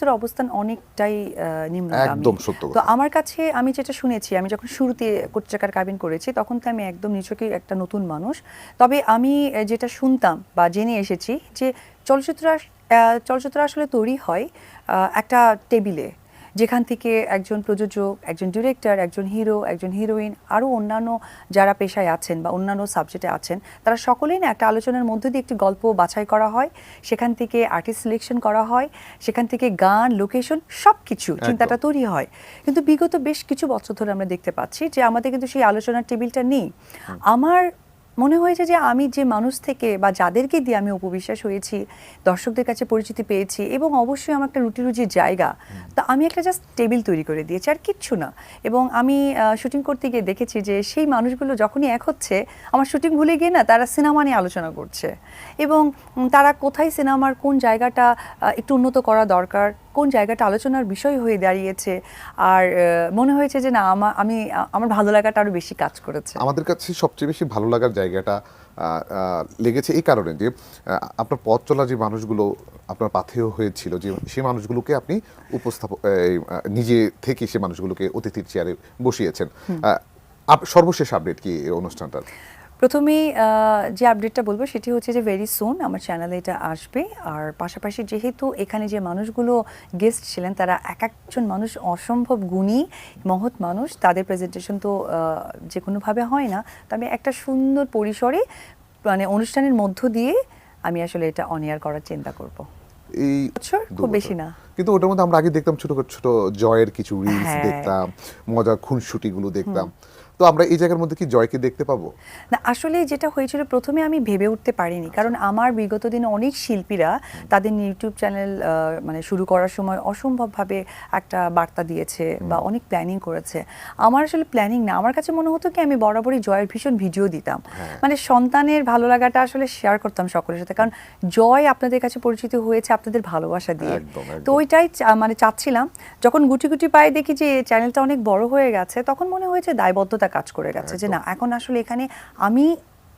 চলচ্চিত্রের অবস্থান অনেকটাই নিম্নগামী। একদম সত্য তো আমার কাছে আমি যেটা শুনেছি আমি যখন শুরুতে কোটচাকার কাবিন করেছি তখন তো আমি একদম নিজেকে একটা নতুন মানুষ। তবে আমি যেটা শুনতাম বা জেনে এসেছি যে চলচ্চিত্র আহ, চলচ্চিত্র আসলে তৈরি হয় আহ, একটা টেবিলে। যেখান থেকে একজন প্রযোজক একজন ডিরেক্টর একজন হিরো একজন হিরোইন আরও অন্যান্য যারা পেশায় আছেন বা অন্যান্য সাবজেক্টে আছেন তারা সকলেই না একটা আলোচনার মধ্যে দিয়ে একটি গল্প বাছাই করা হয়। সেখান থেকে আর্টিস্ট সিলেকশন করা হয়। সেখান থেকে গান লোকেশন সব কিছু চিন্তাটা তৈরি হয়। কিন্তু বিগত বেশ কিছু বছর ধরে আমরা দেখতে পাচ্ছি যে আমাদের কিন্তু সেই আলোচনার টেবিলটা নেই। আমার মনে হয়েছে যে আমি যে মানুষ থেকে বা যাদেরকে দিয়ে আমি উপবিশ্বাস হয়েছি দর্শকদের কাছে পরিচিতি পেয়েছি এবং অবশ্যই আমার একটা রুটি রুজির জায়গা তা আমি একটা জাস্ট টেবিল তৈরি করে দিয়েছি আর কিচ্ছু না। এবং আমি শুটিং করতে গিয়ে দেখেছি যে সেই মানুষগুলো যখনই এক হচ্ছে আমার শুটিং ভুলে গিয়ে না তারা সিনেমা নিয়ে আলোচনা করছে। এবং তারা কোথায় সিনেমার কোন জায়গাটা একটু উন্নত করা দরকার কোন জায়গাটা আলোচনার বিষয় হয়ে দাঁড়িয়েছে? আর মনে হয়েছে যে না আমার আমি আমার ভালো লাগাটা আরও বেশি কাজ করেছে। আমাদের কাছে সবচেয়ে বেশি ভালো লাগার জায়গাটা লেগেছে এই কারণে যে আপনার পথ চলা যে মানুষগুলো আপনার পাথেয় হয়েছিল যে সেই মানুষগুলোকে আপনি আহ, নিজে থেকে সে মানুষগুলোকে অতিথির চেয়ারে বসিয়েছেন। সর্বশেষ আপডেট কি এই অনুষ্ঠানটার? প্রথমেই আহ, যে আপডেটটা বলব সেটি হচ্ছে যে ভেরি সুন আমার চ্যানেলে এটা আসবে। আর পাশাপাশি যেহেতু এখানে যে মানুষগুলো গেস্ট ছিলেন তারা এক একজন মানুষ অসম্ভব গুণী মহৎ মানুষ তাদের প্রেজেন্টেশন তো যে কোনোভাবে হয় না। তবে একটা সুন্দর পরিসরে মানে অনুষ্ঠানের মধ্য দিয়ে আমি আসলে এটা অনিয়ার করার চিন্তা করব। এই খুব বেশি না। কিন্তু ওটার মধ্যে আমরা আগে দেখতাম ছোট ছোট জয়ের কিছু রিলস হ্যাঁ। দেখতাম মজার খুনসুটি গুলো দেখতাম তো আমরা এই জায়গার মধ্যে কি জয়কে দেখতে পাবো? না আসলে যেটা হয়েছিল প্রথমে আমি ভেবে উঠতে পারিনি। কারণ আমার বিগত দিনে অনেক শিল্পীরা তাদের ইউটিউব চ্যানেল মানে শুরু করার সময় অসম্ভবভাবে একটা বার্তা দিয়েছে বা অনেক প্ল্যানিং করেছে। আমার আসলে প্ল্যানিং না। আমার কাছে মনে হতো কি আমি বরাবরই জয়ের ভীষণ ভিডিও দিতাম। মানে সন্তানের ভালো লাগাটা আসলে শেয়ার করতাম সকলের সাথে। কারণ জয় আপনাদের কাছে পরিচিত হয়েছে আপনাদের ভালোবাসা দিয়ে। তো ওইটাই মানে চাচ্ছিলাম। যখন গুটি গুটি পায়ে দেখি যে চ্যানেলটা অনেক বড় হয়ে গেছে তখন মনে হয়েছে দায়বদ্ধতা কাজ করে গেছে যে না এখন আসলে এখানে আমি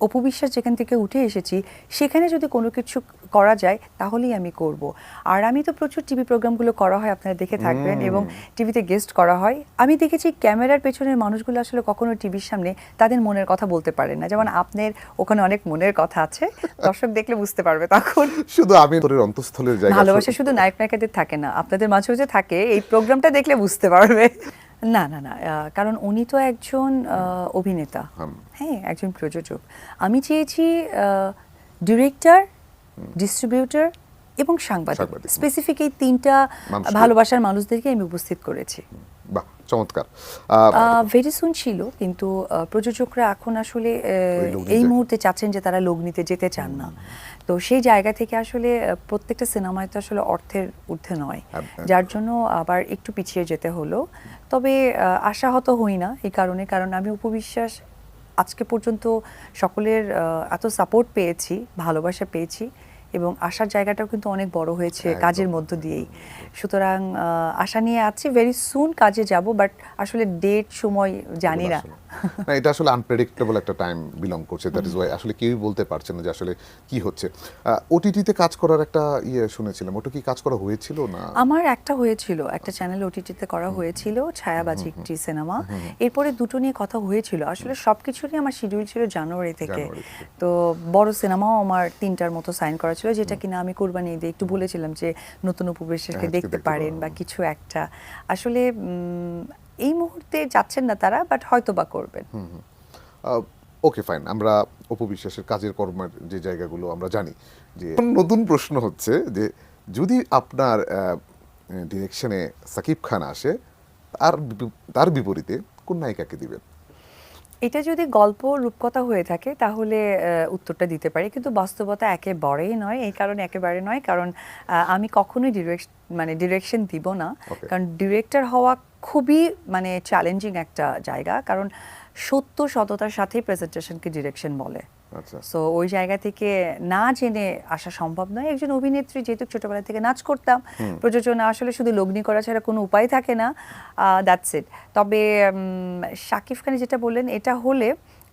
অপবিশ্বাস যেখান থেকে উঠে এসেছি সেখানে যদি কোনো কিছু করা যায় তাহলেই আমি করব। আর আমি তো প্রচুর টিভি প্রোগ্রামগুলো করা হয় আপনারা দেখে থাকবেন এবং টিভিতে গেস্ট করা হয়। আমি দেখেছি ক্যামেরার পেছনের মানুষগুলো আসলে কখনো টিভির সামনে তাদের মনের কথা বলতে পারেন না। যেমন আপনার ওখানে অনেক মনের কথা আছে দর্শক দেখলে বুঝতে পারবে তখন। শুধু আমি তোর অন্তঃস্থলের জায়গা ভালোবাসা শুধু নায়ক নায়িকাদের থাকে না আপনাদের মাঝেও যে থাকে এই প্রোগ্রামটা দেখলে বুঝতে পারবে। না না না কারণ উনি তো একজন অভিনেতা। হ্যাঁ। একজন প্রযোজক। আমি চেয়েছি ডিরেক্টর ডিস্ট্রিবিউটর এবং সাংবাদিক। স্পেসিফিক এই তিনটা ভালোবাসার মানুষদেরকে আমি উপস্থিত করেছি। বাহ চমৎকার। ভেরি সুন ছিল কিন্তু প্রযোজকরা এখন আসলে এই মুহূর্তে চাচ্ছেন যে তারা যেতে চান না। তো সেই জায়গা থেকে আসলে প্রত্যেকটা সিনেমায় তো আসলে অর্থের ঊর্ধ্বে নয়। হ্যাঁ, হ্যাঁ। যার জন্য আবার একটু পিছিয়ে যেতে হলো। তবে আশাহত হই না এই কারণে কারণ আমি উপবিশ্বাস আজকে পর্যন্ত সকলের এত সাপোর্ট পেয়েছি ভালোবাসা পেয়েছি। এবং আসার জায়গাটাও কিন্তু অনেক বড় হয়েছে কাজের মধ্য দিয়েই। সুতরাং আশা নিয়ে আছি ভেরি সুন কাজে যাব বাট আসলে ডেট সময় জানি না। না এটা আসলে আনপ্রেডিক্টেবল একটা টাইম বিলং করছে দ্যাট ইজ ওয়াই আসলে কেউই বলতে পারছে না যে আসলে কি হচ্ছে। ওটিটিতে কাজ করার একটা ইয়ে শুনেছিলাম ওটা কি কাজ করা হয়েছিল না? আমার একটা হয়েছিল একটা চ্যানেল ওটিটিতে করা হয়েছিল ছায়াবাজি একটি সিনেমা এরপরে দুটো নিয়ে কথা হয়েছিল আসলে সব সবকিছুরই আমার শিডিউল ছিল জানুয়ারি থেকে। তো বড় সিনেমাও আমার তিনটার মতো সাইন করা ছিল যেটা কিনা আমি কোরবানি ঈদে একটু বলেছিলাম যে নতুন উপবেশকে হ্যাঁ, দেখতে পারেন বা কিছু একটা। আসলে এই মুহূর্তে যাচ্ছেন না তারা বাট হয়তো বা করবেন ওকে ফাইন আমরা অপবিশ্বাসের কাজের কর্মের যে জায়গাগুলো আমরা জানি যে নতুন প্রশ্ন হচ্ছে যে যদি আপনার ডিরেকশনে সাকিব খান আসে তার বি- তার বিপরীতে কোন নায়িকাকে দিবেন? এটা যদি গল্প রূপকথা হয়ে থাকে তাহলে উত্তরটা দিতে পারি। কিন্তু বাস্তবতা একেবারেই নয় এই কারণে একেবারে নয়। কারণ আমি কখনোই ডিরেক্ট মানে ডিরেকশন দিব না। কারণ ডিরেক্টর হওয়া খুবই মানে চ্যালেঞ্জিং একটা জায়গা কারণ সত্য সততার সাথে প্রেজেন্টেশনকে ডিরেকশন বলে। আচ্ছা। সো ওই জায়গা থেকে না জেনে আসা সম্ভব নয়। একজন অভিনেত্রী যেহেতু ছোটবেলা থেকে নাচ করতাম প্রযোজনা আসলে শুধু লগ্নি করা ছাড়া কোনো উপায় থাকে না। দ্যাটস ইট তবে শাকিব খান যেটা বললেন এটা হলে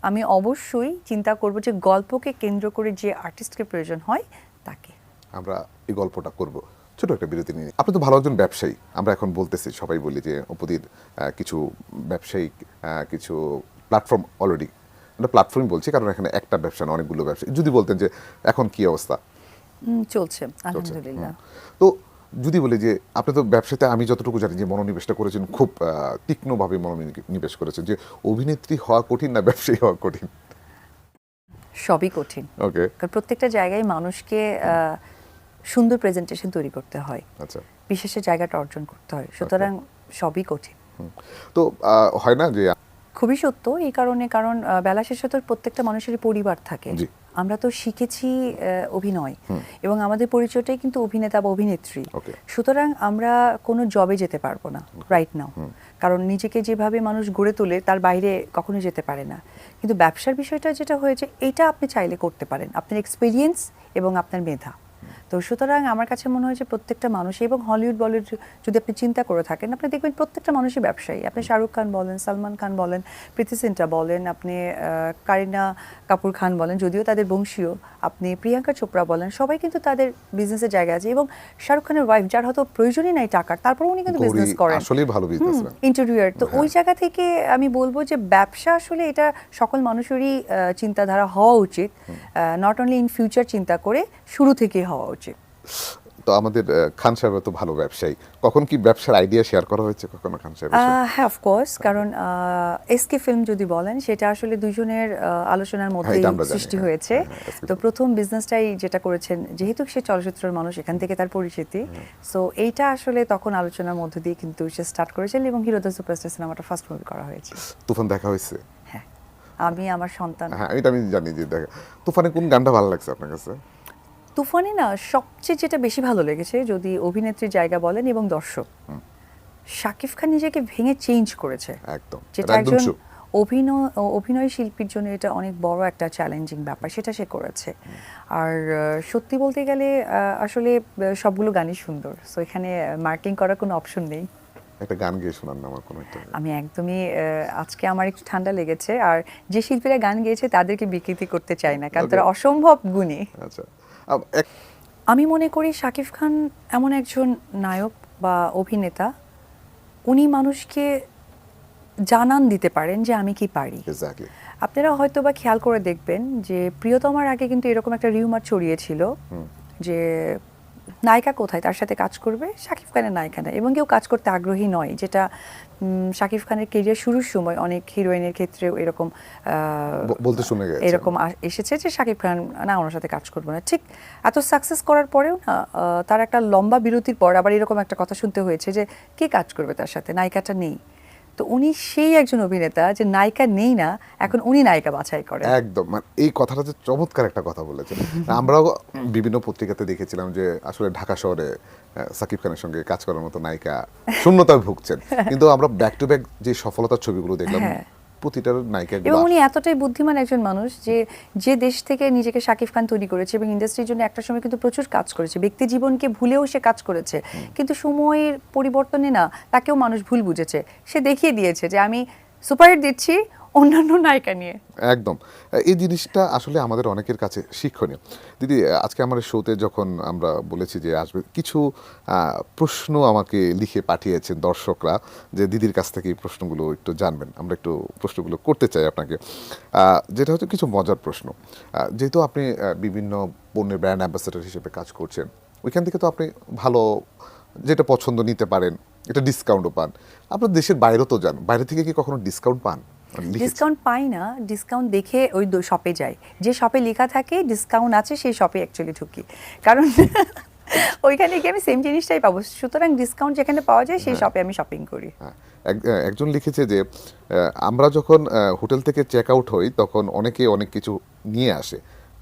আমি অবশ্যই চিন্তা করব যে গল্পকে কেন্দ্র করে যে আর্টিস্টকে প্রয়োজন হয় তাকে। আমরা এই গল্পটা করব। ছোট একটা বিরতি নিয়ে আপনি তো ভালো একজন ব্যবসায়ী। আমরা এখন বলতেছি সবাই বলি যে অপদির কিছু ব্যবসায়িক কিছু প্ল্যাটফর্ম অলরেডি একটা প্ল্যাটফর্ম বলছি কারণ এখানে একটা ব্যবসা না অনেকগুলো ব্যবসা। যদি বলতেন যে এখন কি অবস্থা? চলছে? আলহামদুলিল্লাহ। তো যদি বলি যে আপনি তো ব্যবসাতে আমি যতটুকু জানি যে মনোনিবেশটা করেছেন খুব তীক্ষ্ণভাবে মনোনিবেশ করেছেন যে অভিনেত্রী হওয়া কঠিন না ব্যবসায়ী হওয়া কঠিন? সবই কঠিন। ওকে কারণ প্রত্যেকটা জায়গায় মানুষকে সুন্দর প্রেজেন্টেশন তৈরি করতে হয়। আচ্ছা। বিশেষের জায়গাটা অর্জন করতে হয়। সুতরাং সবই কঠিন। তো হয় না যে খুবই সত্য এই কারণে কারণ বেলা শেষে তো প্রত্যেকটা মানুষেরই পরিবার থাকে। আমরা তো শিখেছি অভিনয়। এবং আমাদের পরিচয়টাই কিন্তু অভিনেতা বা অভিনেত্রী। সুতরাং আমরা কোনো জবে যেতে পারব না রাইট নাও কারণ নিজেকে যেভাবে মানুষ গড়ে তোলে তার বাইরে কখনো যেতে পারে না। কিন্তু ব্যবসার বিষয়টা যেটা হয়েছে এটা আপনি চাইলে করতে পারেন। আপনার এক্সপিরিয়েন্স এবং আপনার মেধা। তো সুতরাং আমার কাছে মনে হয় যে প্রত্যেকটা মানুষ এবং হলিউড বলিউড যদি আপনি চিন্তা করে থাকেন আপনি দেখবেন প্রত্যেকটা মানুষই ব্যবসায়ী। আপনি শাহরুখ খান বলেন সালমান খান বলেন প্রীতি সিন্টা বলেন আপনি কারিনা কাপুর খান বলেন যদিও তাদের বংশীয় আপনি প্রিয়াঙ্কা চোপড়া বলেন সবাই কিন্তু তাদের বিজনেসের জায়গা আছে এবং শাহরুখ খানের ওয়াইফ যার হয়তো প্রয়োজনই নাই টাকার তারপর উনি কিন্তু বিজনেস করেন। আসলেই ভালো বিজনেসম্যান ইন্টেরিয়র তো ওই জায়গা থেকে আমি বলব যে ব্যবসা আসলে এটা সকল মানুষেরই চিন্তাধারা হওয়া উচিত নট অনলি ইন ফিউচার চিন্তা করে শুরু থেকেই হওয়া উচিত। তো আমাদের খান সাহেব তো ভালো ব্যবসায়ী। কখন কি ব্যবসার আইডিয়া শেয়ার করা হয়েছে কখনো খান সাহেব হ্যাঁ অফকোর্স কারণ এসকে ফিল্ম যদি বলেন সেটা আসলে দুজনের আলোচনার মধ্যে এটা সৃষ্টি হ্যাঁ, হয়েছে। হ্যাঁ, হ্যাঁ, তো প্রথম বিজনেসটাই যেটা করেছেন যেহেতু সে চলচ্চিত্রের মানুষ এখান থেকে তার পরিচিতি। সো এইটা আসলে তখন আলোচনার মধ্যে দিয়ে কিন্তু সে স্টার্ট করেছেন এবং হিরো দ্য সুপারস্টার সিনেমাটা ফার্স্ট মুভি করা হয়েছে। তুফান দেখা হয়েছে? হ্যাঁ আমি আমার সন্তান। হ্যাঁ এটা আমি জানি যে দেখা তুফানে কোন গানটা ভালো লাগছে আপনার কাছে? তুফানে না সবচেয়ে যেটা বেশি ভালো লেগেছে যদি অভিনেত্রীর জায়গা বলেন এবং দর্শক শাকিব খান নিজেকে ভেঙে চেঞ্জ করেছে। একদম। যেটা একজন অভিনয় অভিনয় শিল্পীর জন্য এটা অনেক বড় একটা চ্যালেঞ্জিং ব্যাপার সেটা সে করেছে। আর সত্যি বলতে গেলে আসলে সবগুলো গানই সুন্দর। সো এখানে মার্কিং করার কোনো অপশন নেই। একটা গান গিয়ে শোনান আমার কোনো একটা আমি একদমই আজকে আমার একটু ঠান্ডা লেগেছে। আর যে শিল্পীরা গান গেয়েছে তাদেরকে বিকৃতি করতে চাই না কারণ তারা অসম্ভব গুণী। আচ্ছা। আম, মনে করি শাকিব খান এমন একজন নায়ক বা অভিনেতা উনি মানুষকে জানান দিতে পারেন যে আমি কি পারি। আপনারা হয়তো বা খেয়াল করে দেখবেন যে প্রিয়তমার আগে কিন্তু এরকম একটা রিউমার ছড়িয়েছিল যে নায়িকা কোথায়? তার সাথে কাজ করবে? শাকিব খানের নায়িকা না। এবং কেউ কাজ করতে আগ্রহী নয় যেটা শাকিব খানের কেরিয়ার শুরুর সময় অনেক হিরোইনের ক্ষেত্রেও এরকম আহ, বলতে শুনে গেছে। এরকম এসেছে যে শাকিব খান না ওনার সাথে কাজ করব না। ঠিক এত সাকসেস করার পরেও না তার একটা লম্বা বিরতির পর আবার এরকম একটা কথা শুনতে হয়েছে যে কে কাজ করবে তার সাথে? নায়িকাটা নেই। তো উনি সেই একজন অভিনেতা যে নায়িকা নেই না এখন উনি নায়িকা বাছাই করে একদম। মানে এই কথাটা যে চমৎকার একটা কথা বলেছেন। আমরাও বিভিন্ন পত্রিকাতে দেখেছিলাম যে আসলে ঢাকা শহরে সাকিব খানের সঙ্গে কাজ করার মতো নায়িকা শূন্যতায় ভুগছেন। কিন্তু আমরা ব্যাক টু ব্যাক যে সফলতার ছবিগুলো দেখলাম হ্যাঁ। প্রতিটার নায়িকা এবং উনি এতটাই বুদ্ধিমান একজন মানুষ যে যে দেশ থেকে নিজেকে শাকিব খান তৈরি করেছে এবং ইন্ডাস্ট্রির জন্য একটা সময় কিন্তু প্রচুর কাজ করেছে। ব্যক্তি জীবনকে ভুলেও সে কাজ করেছে। কিন্তু সময়ের পরিবর্তনে না তাকেও মানুষ ভুল বুঝেছে। সে দেখিয়ে দিয়েছে যে আমি সুপারহিট দিচ্ছি অন্যান্য নায়িকা নিয়ে। একদম। এই জিনিসটা আসলে আমাদের অনেকের কাছে শিক্ষণীয়। দিদি, আজকে আমার শোতে যখন আমরা বলেছি যে আসবে, কিছু প্রশ্ন আমাকে লিখে পাঠিয়েছেন দর্শকরা যে দিদির কাছ থেকে এই প্রশ্নগুলো একটু জানবেন। আমরা একটু প্রশ্নগুলো করতে চাই আপনাকে। যেটা হচ্ছে কিছু মজার প্রশ্ন। যেহেতু আপনি বিভিন্ন পণ্যের ব্র্যান্ড অ্যাম্বাসেডর হিসেবে কাজ করছেন, ওইখান থেকে তো আপনি ভালো যেটা পছন্দ নিতে পারেন এটা ডিসকাউন্টও পান। আপনার দেশের বাইরেও তো যান, বাইরে থেকে কি কখনো ডিসকাউন্ট পান? ডিসকাউন্ট পাই না ডিসকাউন্ট দেখে ওই শপে যাই। যে শপে লেখা থাকে ডিসকাউন্ট আছে সেই শপে অ্যাকচুয়ালি ঢুকি। কারণ ওইখানে গিয়ে আমি সেম জিনিসটাই পাবো। সুতরাং ডিসকাউন্ট যেখানে পাওয়া যায় সেই শপে আমি শপিং করি। হ্যাঁ, একজন লিখেছে যে আমরা যখন হোটেল থেকে চেক আউট হই তখন অনেকে অনেক কিছু নিয়ে আসে।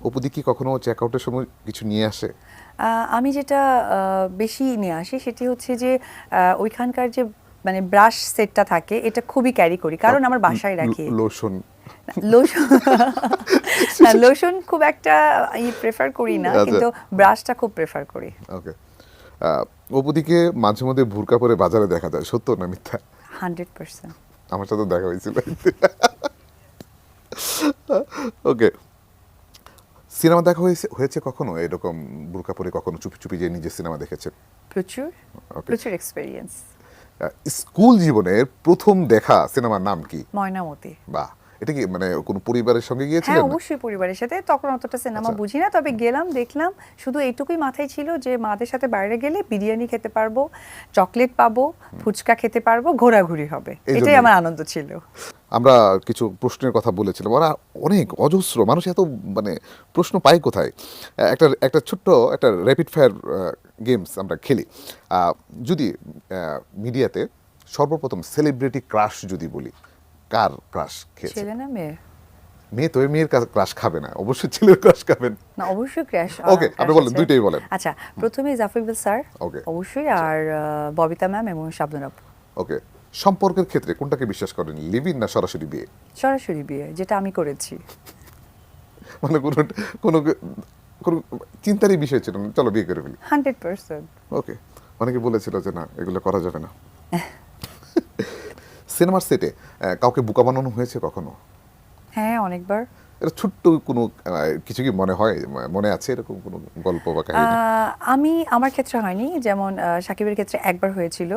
অপুদি কি কখনো চেক আউটের সময় কিছু নিয়ে আসে? আমি যেটা বেশি নিয়ে আসি সেটি হচ্ছে যে ওইখানকার যে মানে ব্রাশ সেটটা থাকে এটা খুবই ক্যারি করি। কারণ আমার বাসায় রাখি। লোশন লোশন না লোশন খুব একটা প্রেফার করি না আচ্ছা। কিন্তু ব্রাশটা খুব প্রেফার করি। ওকে অপুদিকে মাঝে মধ্যে ভুরকা পরে বাজারে দেখা যায় সত্য না মিথ্যা? Hundred percent. আমার সাথে দেখা হয়েছিল ওকে সিনেমা দেখা হয়েছে হয়েছে কখনো? এরকম বুরকা পরে কখনো চুপি চুপি যে নিজের সিনেমা দেখেছে? প্রচুর। প্রচুর এক্সপিরিয়েন্স স্কুল জীবনের প্রথম দেখা সিনেমার নাম কি? ময়নামতি। বা এটা কি মানে কোন পরিবারের সঙ্গে গিয়েছিলেন হ্যাঁ অবশ্যই পরিবারের সাথে। তখন অতটা সিনেমা আচ্ছা। বুঝি না তবে গেলাম দেখলাম। শুধু এইটুকুই মাথায় ছিল যে মাদের সাথে বাইরে গেলে বিরিয়ানি খেতে পারব চকলেট পাবো ফুচকা খেতে পারব ঘোরাঘুরি হবে। এটাই আমার আনন্দ ছিল। আমরা কিছু প্রশ্নের কথা বলেছিলাম। ওরা অনেক অজস্র মানুষ এত মানে প্রশ্ন পায় কোথায়? একটা একটা ছোট্ট একটা র্যাপিড ফায়ার গেমস আমরা খেলি। যদি মিডিয়াতে সর্বপ্রথম সেলিব্রিটি ক্রাশ যদি বলি কার ক্রাশ খেয়েছে? ছেলে না মেয়ে? মেয়ে তো মেয়ের ক্রাশ খাবে না। অবশ্যই ছেলের ক্রাশ খাবেন না। অবশ্যই ক্র্যাশ ওকে আপনি বলেন, দুইটাই বলেন। আচ্ছা প্রথমে জাফর ইকবাল স্যার। ওকে অবশ্যই আর ববিতা ম্যাম এবং শাবনুর আপু ওকে সম্পর্কের ক্ষেত্রে কোনটাকে বিশ্বাস করেন লিভিন না সরাসরি বিয়ে? সরাসরি বিয়ে যেটা আমি করেছি। মানে কোনো কোনো কোনো চিন্তারই বিষয় ছিল না চলো বিয়ে করে ফেলি। Hundred percent. ওকে অনেকে বলেছিল যে না এগুলো করা যাবে না। সিনেমার সেটে কাউকে বোকা বানানো হয়েছে কখনো? হ্যাঁ অনেকবার। এটা ছোট্ট কোনো কিছু কি মনে হয় মনে আছে এরকম কোনো গল্প বা কাহিনী? আমি আমার ক্ষেত্রে হয়নি যেমন সাকিবের ক্ষেত্রে একবার হয়েছিল।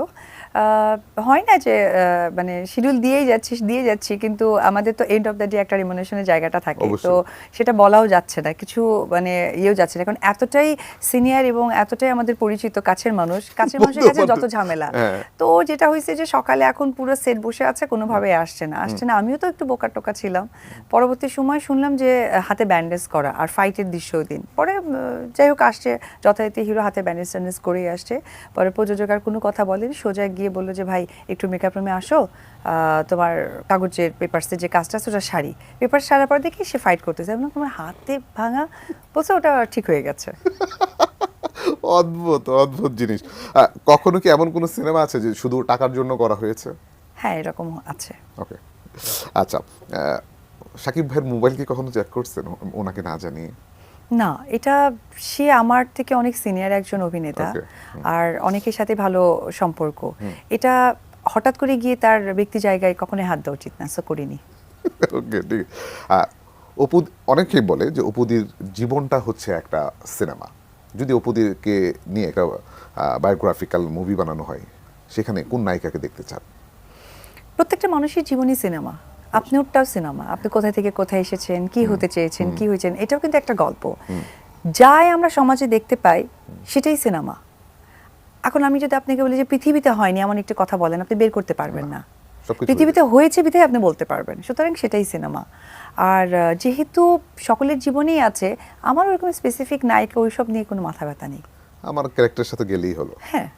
হয় না যে মানে শিডিউল দিয়েই যাচ্ছি দিয়ে যাচ্ছি কিন্তু আমাদের তো এন্ড অফ দ্য ডে একটা রিমোনেশনের জায়গাটা থাকে। তো সেটা বলাও যাচ্ছে না কিছু মানে ইয়েও যাচ্ছে না। কারণ এতটাই সিনিয়র এবং এতটাই আমাদের পরিচিত কাছের মানুষ কাছের মানুষের কাছে যত ঝামেলা। হ্যাঁ। তো যেটা হয়েছে যে সকালে এখন পুরো সেট বসে আছে কোনোভাবে আসছে না। আসছে না আমিও তো একটু বোকা টোকা ছিলাম। পরবর্তী সময় শুনলাম যে হাতে ব্যান্ডেজ করা আর ফাইটের দৃশ্য দিন পরে যাই হোক আসছে যথারীতি হিরো হাতে ব্যান্ডেজ ট্যান্ডেজ করেই আসছে। পরে প্রযোজক আর কোনো কথা বলেনি। সোজা গিয়ে বলল যে ভাই একটু মেকআপ রুমে আসো। তোমার কাগজের পেপারসের যে কাজটা আছে ওটা শাড়ি। পেপার সারার পর দেখি সে ফাইট করতেছে। বললাম, তোমার হাতে ভাঙা? বলছে ওটা ঠিক হয়ে গেছে। অদ্ভুত অদ্ভুত জিনিস। কখনো কি এমন কোনো সিনেমা আছে যে শুধু টাকার জন্য করা হয়েছে? হ্যাঁ এরকম আছে। ওকে আচ্ছা সাকিব ভাইয়ের মোবাইল কি কখনো চেক করছেন? ওনাকে না জানিয়ে? না এটা সে আমার থেকে অনেক সিনিয়র একজন অভিনেতা আর অনেকের সাথে ভালো সম্পর্ক। এটা হঠাৎ করে গিয়ে তার ব্যক্তি জায়গায় কখনোই হাত দেওয়া উচিত না সো করিনি। ওকে ঠিক। অপু অনেকেই বলে যে অপুদির জীবনটা হচ্ছে একটা সিনেমা। যদি অপুদিরকে নিয়ে একটা বায়োগ্রাফিক্যাল মুভি বানানো হয় সেখানে কোন নায়িকাকে দেখতে চান? প্রত্যেকটা মানুষের জীবনই সিনেমা। আপনারটাও সিনেমা আপনি কোথায় থেকে কোথায় এসেছেন কি হতে চেয়েছেন কি হয়েছেন এটাও কিন্তু একটা গল্প। যাই আমরা সমাজে দেখতে পাই সেটাই সিনেমা। এখন আমি যদি আপনাকে বলি যে পৃথিবীতে হয়নি এমন একটি কথা বলেন আপনি বের করতে পারবেন না। পৃথিবীতে হয়েছে বিধায় আপনি বলতে পারবেন সুতরাং সেটাই সিনেমা। আর যেহেতু সকলের জীবনেই আছে আমার ওরকম স্পেসিফিক নায়িকা ওইসব নিয়ে কোনো মাথা ব্যথা নেই। আমার ক্যারেক্টারের সাথে গেলেই হলো। হ্যাঁ।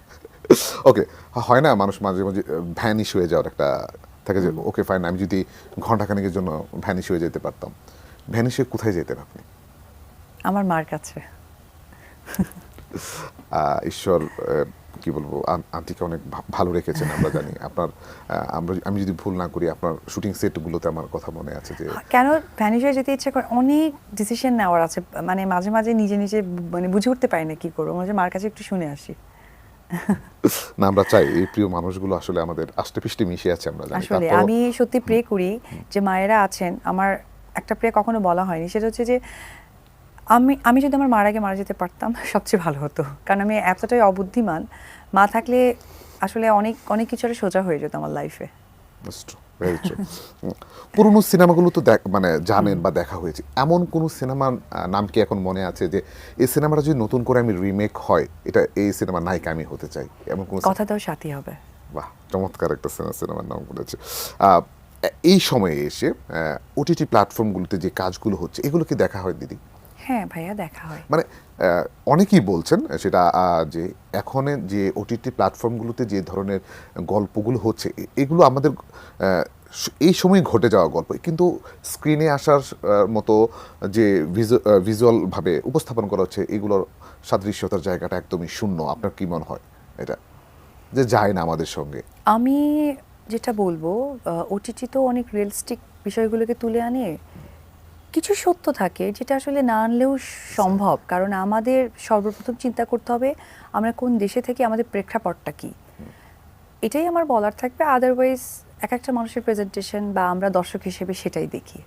ওকে হয় না মানুষ মাঝে মাঝে ভ্যানিশ হয়ে যাওয়ার একটা থাকে যে ওকে ফাইন আমি যদি ঘন্টাখানেকের জন্য ভ্যানিশ হয়ে যেতে পারতাম। ভ্যানিশ হয়ে কোথায় যেতেন আপনি? আমার মার কাছে। ঈশ্বর কি বলব আন- আন্টিকে অনেক ভালো রেখেছেন আমরা জানি। আপনার আমরা আমি যদি ভুল না করি আপনার শুটিং সেটগুলোতে আমার কথা মনে আছে যে কেন ভ্যানিশ হয়ে যেতে ইচ্ছে করে? অনেক ডিসিশন নেওয়ার আছে। মানে মাঝে মাঝে নিজে নিজে মানে বুঝে উঠতে পারি না কি করব। মাঝে মার কাছে একটু শুনে আসি। না আমরা চাই এই প্রিয় মানুষগুলো আসলে আমাদের আষ্টেপৃষ্টে মিশে আছে আমরা জানি। আসলে আমি সত্যি প্রে করি যে মায়েরা আছেন আমার একটা প্রে কখনো বলা হয়নি সেটা হচ্ছে যে আমি আমি যদি আমার মার আগে মারা যেতে পারতাম সবচেয়ে ভালো হতো। কারণ আমি এতটাই অবুদ্ধিমান মা থাকলে আসলে অনেক অনেক কিছু আরও সোজা হয়ে যেত আমার লাইফে পুরোনো সিনেমাগুলো তো দেখ- মানে জানেন বা দেখা হয়েছে। এমন কোন সিনেমার নাম কি এখন মনে আছে যে এই সিনেমাটা যদি নতুন করে আমি রিমেক হয় এটা এই সিনেমার নায়িকা আমি হতে চাই? এমন কোন কথা দাও সাথী হবে। বাহ চমৎকার একটা সিনেমা সিনেমার নাম বলেছে। আহ, এই সময়ে এসে ওটিটি প্ল্যাটফর্মগুলোতে যে কাজগুলো হচ্ছে এগুলো কি দেখা হয় দিদি? হ্যাঁ ভাইয়া দেখা হয়। মানে অনেকেই বলছেন সেটা যে এখন যে ওটিটি প্ল্যাটফর্মগুলোতে যে ধরনের গল্পগুলো হচ্ছে এগুলো আমাদের এই সময় ঘটে যাওয়া গল্প। কিন্তু স্ক্রিনে আসার মতো যে ভিজুয়ালভাবে উপস্থাপন করা হচ্ছে এগুলোর সাদৃশ্যতার জায়গাটা একদমই শূন্য। আপনার কি মনে হয় এটা? যে যায় না আমাদের সঙ্গে। আমি যেটা বলব ওটিটি তো অনেক রিয়েলিস্টিক বিষয়গুলোকে তুলে আনে। কিছু সত্য থাকে, যেটা আসলে না আনলেও সম্ভব। কারণ আমাদের সর্বপ্রথম চিন্তা করতে হবে, আমরা কোন দেশে থেকে আমাদের প্রেক্ষাপটটা কি? এটাই আমার বলার থাকবে আদারওয়াইজ এক একটা মানুষের প্রেজেন্টেশন বা আমরা দর্শক হিসেবে সেটাই দেখি।